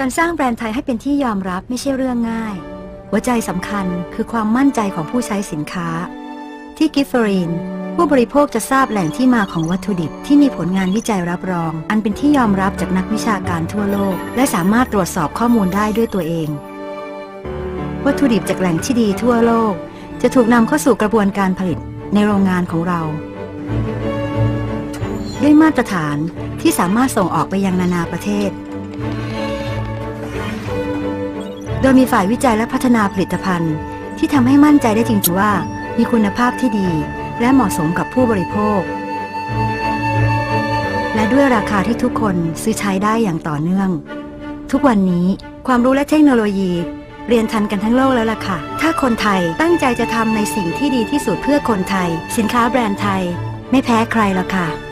การสร้างแบรนด์ไทยให้เป็นที่ยอมรับไม่ใช่เรื่องง่าย หัวใจสำคัญคือความมั่นใจของผู้ใช้สินค้า ที่กิฟเฟอรีนผู้บริโภคจะทราบแหล่งที่มาของวัตถุดิบที่มีผลงานวิจัยรับรอง อันเป็นที่ยอมรับจากนักวิชาการทั่วโลก และสามารถตรวจสอบข้อมูลได้ด้วยตัวเอง วัตถุดิบจากแหล่งที่ดีทั่วโลก จะถูกนำเข้าสู่กระบวนการผลิตในโรงงานของเรา ด้วยมาตรฐานที่สามารถส่งออกไปยังนานาประเทศ โดยมีฝ่ายวิจัยและพัฒนาผลิตภัณฑ์ ที่ทำให้มั่นใจได้จริงๆว่า มีคุณภาพที่ดี และเหมาะสมกับผู้บริโภค และด้วยราคาที่ทุกคนซื้อใช้ได้อย่างต่อเนื่อง ทุกวันนี้ความรู้และเทคโนโลยีเรียนทันกันทั้งโลกแล้วล่ะค่ะ ถ้าคนไทยตั้งใจจะทำในสิ่งที่ดีที่สุดเพื่อคนไทย สินค้าแบรนด์ไทย ไม่แพ้ใครหรอกค่ะ